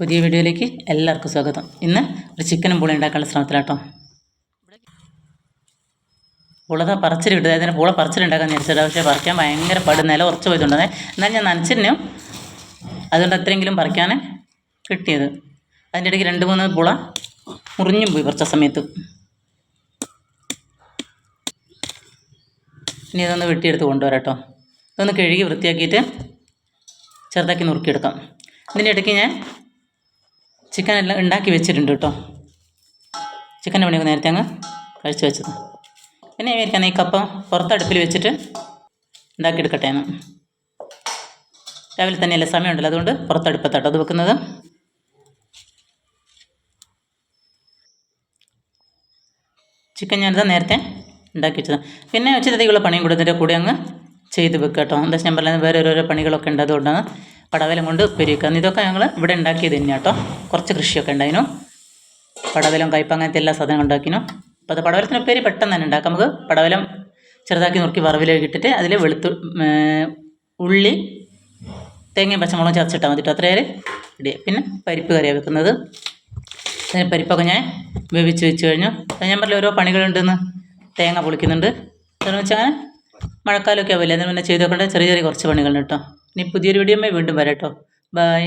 പുതിയ വീഡിയോയിലേക്ക് എല്ലാവർക്കും സ്വാഗതം. ഇന്ന് ഒരു ചിക്കനും പൂള ഉണ്ടാക്കാനുള്ള ശ്രമത്തിലാട്ടോ. പുളത പറിച്ചിട്ട് കിട്ടുക അതിന് പൂള പറിച്ചിട്ടുണ്ടാക്കാൻ വിചാരിച്ചത്. പക്ഷേ പറിക്കാൻ ഭയങ്കര പാട്. നില ഉറച്ചു പോയിട്ടുണ്ടേ എന്നാൽ ഞാൻ നനച്ചിരുന്നു. അതുകൊണ്ട് അത്രയെങ്കിലും പറിക്കാൻ കിട്ടിയത്. അതിന്റെ ഇടയ്ക്ക് രണ്ട് മൂന്ന് പൂള മുറിഞ്ഞും പോയി കുറച്ച സമയത്ത്. ഇനി ഇതൊന്ന് വെട്ടിയെടുത്ത് കൊണ്ടുവരാട്ടോ. ഇതൊന്ന് കഴുകി വൃത്തിയാക്കിയിട്ട് ചെറുതാക്കി നുറുക്കിയെടുക്കാം. ഇതിന്റെ ഇടയ്ക്ക് ഞാൻ ചിക്കൻ എല്ലാം ഉണ്ടാക്കി വെച്ചിട്ടുണ്ട് കേട്ടോ. ചിക്കൻ പണിയൊക്കെ നേരത്തെ അങ്ങ് കഴിച്ചു വെച്ചത്. പിന്നെ വിചാരിക്കാം ഈ കപ്പ പുറത്തടുപ്പിൽ വെച്ചിട്ട് ഉണ്ടാക്കിയെടുക്കട്ടെ എന്ന്. രാവിലെ തന്നെയല്ലേ സമയമുണ്ടല്ലോ അതുകൊണ്ട് പുറത്തടുപ്പത്താട്ടോ അത് വെക്കുന്നത്. ചിക്കൻ ഞാനിതാ നേരത്തെ ഉണ്ടാക്കി വെച്ചത്. പിന്നെ ഉച്ചത്തേക്കുള്ള പണിയും കൂടെ ഇതിന്റെ കൂടെ അങ്ങ് ചെയ്ത് വെക്കുക കേട്ടോ. എന്താ ഞാൻ പറയുന്നത് വേറെ ഓരോരോ പണികളൊക്കെ ഉണ്ട് അതുകൊണ്ടാണ് പടവലം കൊണ്ട് ഉപ്പരിക്കുക ഇതൊക്കെ ഞങ്ങൾ ഇവിടെ ഉണ്ടാക്കിയത് തന്നെയാണ് കേട്ടോ. കുറച്ച് കൃഷിയൊക്കെ ഉണ്ടായിരുന്നു പടവലം കയ്പ അങ്ങനത്തെ എല്ലാ സാധനങ്ങളും ഉണ്ടാക്കിനു. അപ്പോൾ അത് പടവലത്തിന് ഉപ്പേരി പെട്ടെന്ന് തന്നെ ഉണ്ടാക്കാം. നമുക്ക് പടവലം ചെറുതാക്കി നുറുക്കി വറവിലേക്ക് ഇട്ടിട്ട് അതിൽ വെളുത്തു ഉള്ളി തേങ്ങയും പച്ചമുളകും ചതച്ചിട്ടാൽ മതി അത്രയേ ഇടി പിന്നെ പരിപ്പ് കറിയാണ് വെക്കുന്നത്. അതിന് പരിപ്പൊക്കെ ഞാൻ വേവിച്ച് വെച്ച് കഴിഞ്ഞു. അത് ഞാൻ പറഞ്ഞ ഓരോ പണികളുണ്ടെന്ന് തേങ്ങ പൊളിക്കുന്നുണ്ട്. അതെന്ന് വെച്ചാൽ അങ്ങനെ മഴക്കാലമൊക്കെ ആവില്ല അതിന് മുന്നേ ചെയ്ത് വെക്കേണ്ട ചെറിയ ചെറിയ കുറച്ച് പണികളുണ്ട് കേട്ടോ ഇനി പുതിയൊരു വീഡിയോ വീണ്ടും വരാം കേട്ടോ ബൈ